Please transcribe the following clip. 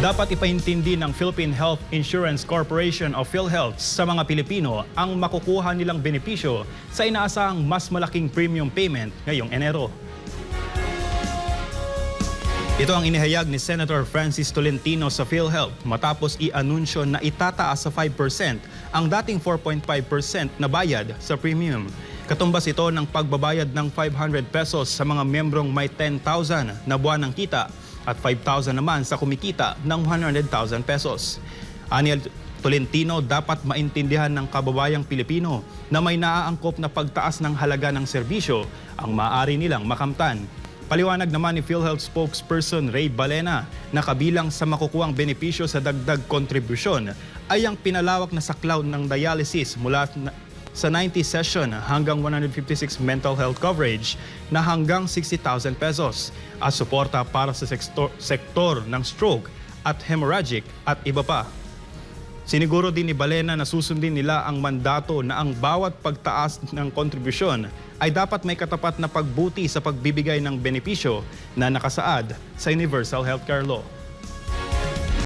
Dapat ipaintindi ng Philippine Health Insurance Corporation o PhilHealth sa mga Pilipino ang makukuha nilang benepisyo sa inaasahang mas malaking premium payment ngayong Enero. Ito ang inihayag ni Senator Francis Tolentino sa PhilHealth matapos i-anunsyo na itataas sa 5% ang dating 4.5% na bayad sa premium. Katumbas ito ng pagbabayad ng 500 pesos sa mga membrong may 10,000 na buwan ng kita at 5,000 naman sa kumikita ng 100,000 pesos. Aniel Tolentino dapat maintindihan ng kababayang Pilipino na may naaangkop na pagtaas ng halaga ng serbisyo ang maaari nilang makamtan. Paliwanag naman ni PhilHealth spokesperson Ray Balena na kabilang sa makukuhang benepisyo sa dagdag kontribusyon ay ang pinalawak na saklaw ng dialysis mula sa 90 session hanggang 156 mental health coverage na hanggang 60,000 pesos at suporta para sa sektor, sektor ng stroke at hemorrhagic at iba pa. Siniguro din ni Balena na susundin nila ang mandato na ang bawat pagtaas ng kontribusyon ay dapat may katapat na pagbuti sa pagbibigay ng benepisyo na nakasaad sa Universal Healthcare Law.